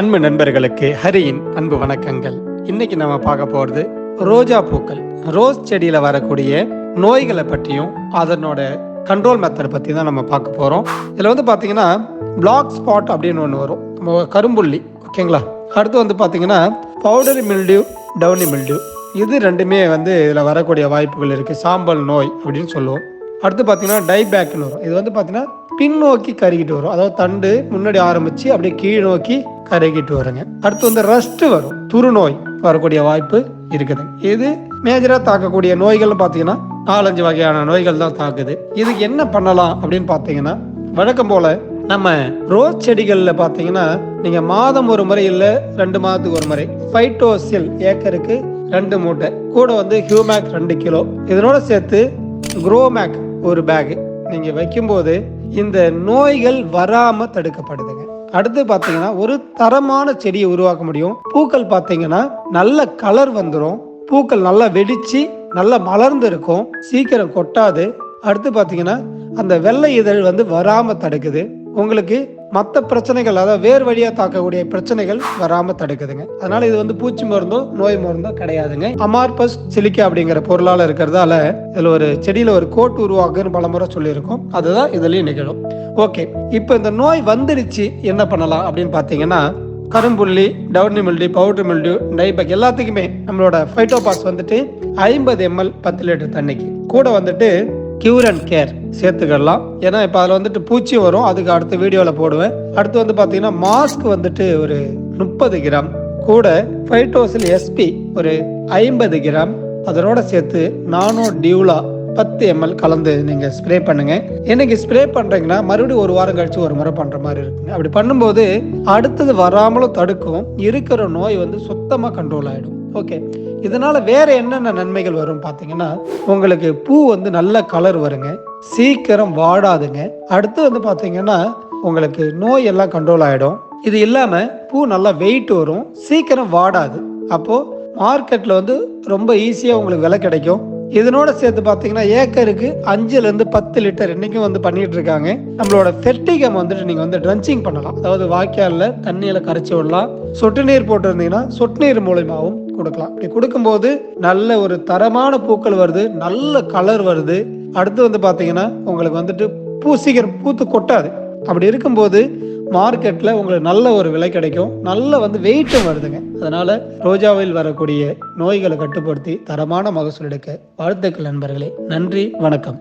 அன்பு நண்பர்களுக்கு ஹரியின் அன்பு வணக்கங்கள். இன்னைக்கு நம்ம பார்க்க போறது ரோஜா பூக்கள். ரோஸ் செடியில வரக்கூடிய நோய்களை பற்றியும் அதனோட கண்ட்ரோல் மெத்தட் பத்தி தான் நம்ம பார்க்க போறோம். இதுல வந்து பாத்தீங்கன்னா பிளாக் ஸ்பாட் அப்படின்னு ஒன்று வரும். நம்ம கரும்புள்ளி ஓகேங்களா அடுத்து வந்து பாத்தீங்கன்னா பவுடரி மில்டியூ டவுனி மில்டியூ இது ரெண்டுமே வந்து இதில் வரக்கூடிய வாய்ப்புகள் இருக்குது சாம்பல் நோய் அப்படின்னு சொல்லுவோம். அடுத்து பார்த்தீங்கன்னா டைபேக்னு வரும். இது வந்து பார்த்தீங்கன்னா பின்னோக்கி கருகிட்டு வரும். அதாவது தண்டு முன்னாடி ஆரம்பித்து அப்படியே கீழ் நோக்கி கருகிட்டு வருங்க. அடுத்து வந்து ரஸ்ட் வரும். துருநோய் வரக்கூடிய வாய்ப்பு இருக்குது. இது மேஜராக தாக்கக்கூடிய நோய்கள்னு பார்த்தீங்கன்னா நாலஞ்சு வகையான நோய்கள் தான் தாக்குது. இதுக்கு என்ன பண்ணலாம் அப்படின்னு பார்த்தீங்கன்னா வழக்கம் போல நம்ம ரோஸ் செடிகளில் பார்த்தீங்கன்னா நீங்கள் மாதம் ஒரு முறை இல்லை ரெண்டு மாதத்துக்கு ஒரு முறை ஃபைட்டோசில் ஏக்கருக்கு ரெண்டு மூட்டை கூட வந்து ஹியூமேக் ரெண்டு கிலோ. இதனோட சேர்த்து குரோமேக் ஒரு பேக் நீங்கள் வைக்கும்போது இந்த நோய்கள் வராம தடுக்கப்படுதுங்க. அடுத்து பார்த்தீங்கன்னா ஒரு தரமான செடியை உருவாக்க முடியும். பூக்கள் பார்த்தீங்கன்னா நல்ல கலர் வந்துடும் பூக்கள் நல்லா வெடிச்சு நல்லா மலர்ந்து இருக்கும் சீக்கிரம் கொட்டாது. அடுத்து பார்த்தீங்கன்னா அந்த வெள்ளை இதழ் வந்து வராமல் தடுக்குது. உங்களுக்கு மற்ற பிரச்சனைகள் அதாவது வேர் வழியாக தாக்கக்கூடிய பிரச்சனைகள் வராம தடுக்குதுங்க. அதனால இது வந்து பூச்சி மருந்தோ நோய் மருந்தோ கிடையாதுங்க. அமார்பஸ் சிலிக்கா அப்படிங்கிற பொருளால இருக்கிறதால இதுல ஒரு செடியில ஒரு கோட்டு உருவாக்குன்னு பலமுறை சொல்லியிருக்கோம். அதுதான் இதுலயும் நிகழும். ஓகே இப்போ இந்த நோய் வந்துடுச்சு என்ன பண்ணலாம் அப்படின்னு பார்த்தீங்கன்னா கரும்புள்ளி டவுனி மில்டி பவுடர் மில்டி டைபக் எல்லாத்துக்குமே நம்மளோட ஃபைட்டோபாஸ் வந்துட்டு ஐம்பது எம்எல் பத்து லிட்டர் தண்ணிக்கு. கூட வந்துட்டு கியூர் அண்ட் கேர் சேர்த்துக்கலாம். ஏன்னா இப்போ அதில் வந்துட்டு பூச்சி வரும். அதுக்கு அடுத்த வீடியோவில் போடுவேன். அடுத்து வந்து பார்த்தீங்கன்னா மாஸ்க் வந்துட்டு ஒரு முப்பது கிராம். கூட ஃபைட்டோசில் எஸ்பி ஒரு ஐம்பது கிராம். அதனோட சேர்த்து நானோ டியூலா பத்து எம்எல் கலந்து நீங்க ஸ்ப்ரே பண்ணுங்க. என்னைக்கு ஸ்ப்ரே பண்றீங்கன்னா மறுபடியும் ஒரு வாரம் கழிச்சு ஒரு முறை பண்ற மாதிரி இருக்குங்க. அப்படி பண்ணும்போது அடுத்தது வராமலும் தடுக்கும். இருக்கிற நோய் வந்து சுத்தமா கண்ட்ரோல் ஆயிடும். ஓகே இதனால வேற என்னென்ன நன்மைகள் வரும் பார்த்தீங்கன்னா உங்களுக்கு பூ வந்து நல்ல கலர் வருங்க. சீக்கிரம் வாடாதுங்க. அடுத்து வந்து பார்த்தீங்கன்னா உங்களுக்கு நோய் எல்லாம் கண்ட்ரோல் ஆயிடும். இது இல்லாம பூ நல்லா வெயிட் வரும். சீக்கிரம் வாடாது. அப்போ மார்க்கெட்ல வந்து ரொம்ப ஈஸியா உங்களுக்கு விலை கிடைக்கும். இதனோட சேர்த்து பார்த்தீங்கன்னா ஏக்கருக்கு அஞ்சுலேருந்து பத்து லிட்டர் இன்னைக்கும் வந்து பண்ணிட்டு இருக்காங்க. நம்மளோட ஃபெர்டிகம் வந்துட்டு நீங்கள் வந்து ட்ரன்ச்சிங் பண்ணலாம். அதாவது வாய்க்காலில் தண்ணியில் கரைச்சி விடலாம். சொட்டு நீர் போட்டிருந்தீங்கன்னா சொட்டு நீர் மூலயமாவும் கொடுக்கலாம். இப்படி கொடுக்கும்போது நல்ல ஒரு தரமான பூக்கள் வருது நல்ல கலர் வருது. அடுத்து வந்து பார்த்தீங்கன்னா உங்களுக்கு வந்துட்டு பூ சீக்கிரம் பூத்து கொட்டாது. அப்படி இருக்கும்போது மார்க்கெட்டில் உங்களுக்கு நல்ல ஒரு விலை கிடைக்கும். நல்ல வந்து வெயிட்டும் வருதுங்க. அதனால ரோஜாவில் வரக்கூடிய நோய்களை கட்டுப்படுத்தி தரமான மகசூல் எடுக்க வாழ்த்துக்கள் நண்பர்களே. நன்றி வணக்கம்.